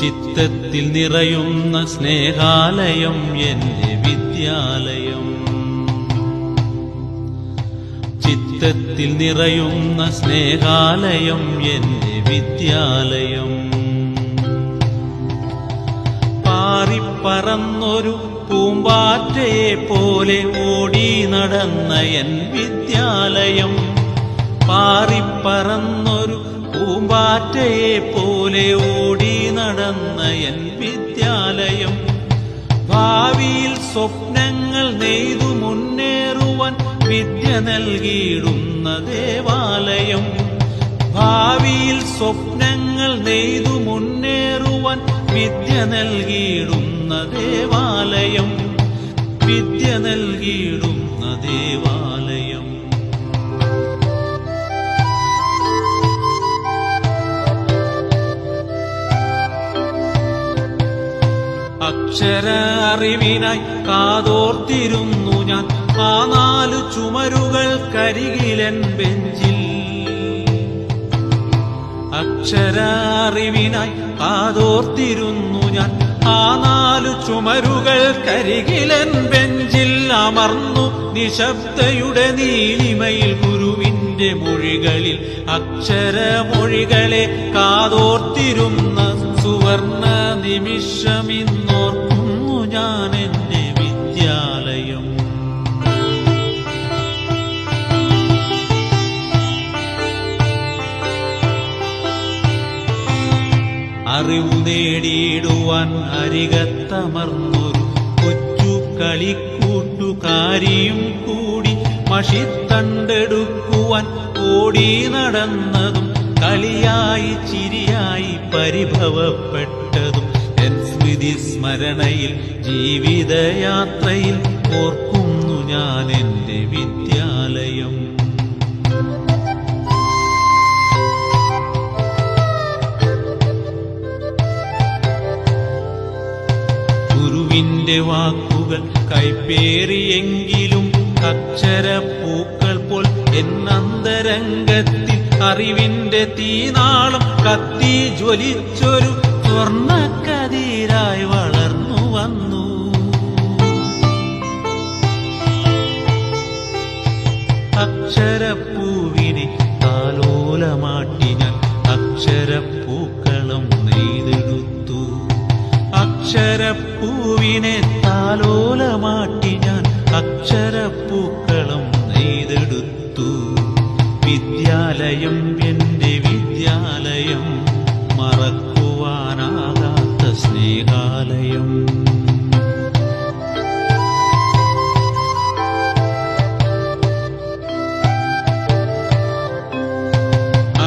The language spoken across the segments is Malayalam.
ചിത്തത്തിൽ നിറയുന്ന സ്നേഹാലയം എന്റെ വിദ്യാലയം. ചിത്തത്തിൽ നിറയുന്ന സ്നേഹാലയം എന്റെ വിദ്യാലയം. പാറിപ്പറന്നൊരു പൂമ്പാറ്റയെ പോലെ ഓടി നടന്ന എൻ വിദ്യാലയം. പാറിപ്പറന്നൊരു പൂമ്പാറ്റയെ പോലെ ഓടി നടന്ന എൻ വിദ്യാലയം. ഭാവിയിൽ സ്വപ്നങ്ങൾ നെയ്തു മുന്നേറുവാൻ വിദ്യ നൽകിയിടുന്ന ദേവാലയം. ഭാവിയിൽ സ്വപ്നങ്ങൾ നെയ്തു മുന്നേറുവാൻ വിദ്യ നൽകിയിടുന്ന ദേവാലയം. വിദ്യ നൽകിയിടുന്ന ദേവാലയം. അക്ഷര അറിവിനായി കാതോർത്തിരുന്നു ഞാൻ. ആ നാലു ചുമരുകൾ കരികിലൻ ബെഞ്ചിൽ. അക്ഷര അറിവിനായി കാതോർത്തിരുന്നു ഞാൻ. ആ നാലു ചുമരുകൾ കരികിലൻ ബെഞ്ചിൽ അമർന്നു നിശബ്ദയുടെ നീലിമയിൽ ഗുരുവിന്റെ മൊഴികളിൽ. അക്ഷരമൊഴികളെ കാതോർത്തിരുന്ന സുവർണ നിമിഷമിന്നോർക്കുന്നു ഞാൻ എന്റെ വിദ്യാലയം. അറിവ് നേടിയിടുവാൻ അരികത്തമർന്നൊരു കൊച്ചു കളിക്കൂട്ടുകാരിയും കൂടി മഷിത്തണ്ടെടുക്കുവാൻ ഓടി നടന്നതും കളിയായി ചിരിയായി പരിഭവപ്പെട്ടതും എൻ സ്മൃതി സ്മരണയിൽ ജീവിതയാത്രയിൽ ഓർക്കുന്നു ഞാൻ എന്റെ വിദ്യാലയം. ഗുരുവിന്റെ വാക്കുകൾ കൈപ്പേറിയെങ്കിലും അക്ഷരപ്പൂക്കൾ പോൽ എന്നന്തരംഗത്തിൽ അറിവിന്റെ തീനാളം കത്തി ജ്വലിച്ചൊരു സ്വർണക്കതിരായി അക്ഷരപ്പൂവിനെ താലോലമാട്ടി ഞാൻ അക്ഷരപ്പൂക്കളം നെയ്തെടുത്തു. വിദ്യാലയം എന്റെ വിദ്യാലയം മറക്കുവാനാകാത്ത സ്നേഹാലയം.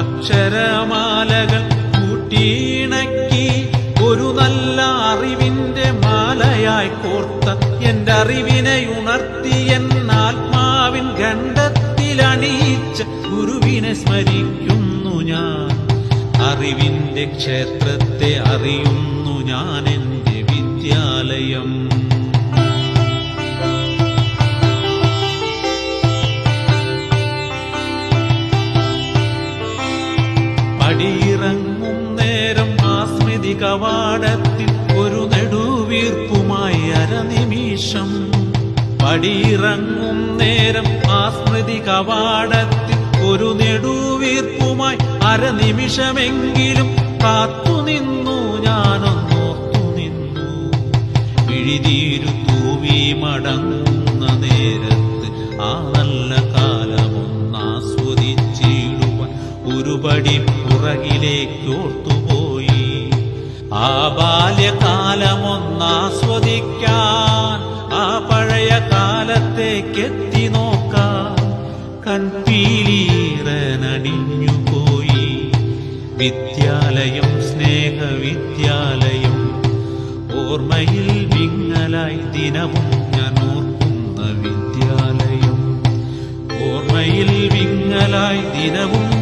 അക്ഷരമാലകൾ കൂട്ടിയിണക്കി കോർത്ത എന്റെ അറിവിനെ ഉണർത്തി എന്നാത്മാവിൻ ഖണ്ഡത്തിലണിയിച്ച ഗുരുവിനെ സ്മരിക്കുന്നു ഞാൻ. അറിവിന്റെ ക്ഷേത്രത്തെ അറിയുന്നു ഞാൻ എന്റെ വിദ്യാലയം. പടിയിറങ്ങും നേരം ആസ്മൃതി കവാടത്തിൽ അരനിമിഷം പടിയിറങ്ങും നേരം ആ സ്മൃതി കവാടത്തിൽ ഒരു നെടുവീർപ്പുമായി അരനിമിഷമെങ്കിലും കാത്തുനിന്നു ഞാനൊന്നോർത്തു നിന്നു. പിഴിതീരു തൂവി മടങ്ങുന്ന നേരത്ത് ആ നല്ല കാലമൊന്നാസ്വദിച്ചിടുവാൻ ഒരുപടി പുറകിലേക്കോർത്തുപോയി ആ ബാല്യകാലമൊന്നാസ്വദിക്കാം കാലത്തേക്കെത്തി കൺപീലീറനടിഞ്ഞു പോയി വിദ്യാലയം സ്നേഹവിദ്യാലയം. ഓർമ്മയിൽ വിങ്ങലായി ദിനവും ഞാൻ ഓർക്കുന്ന വിദ്യാലയം. ഓർമ്മയിൽ വിങ്ങലായി ദിനവും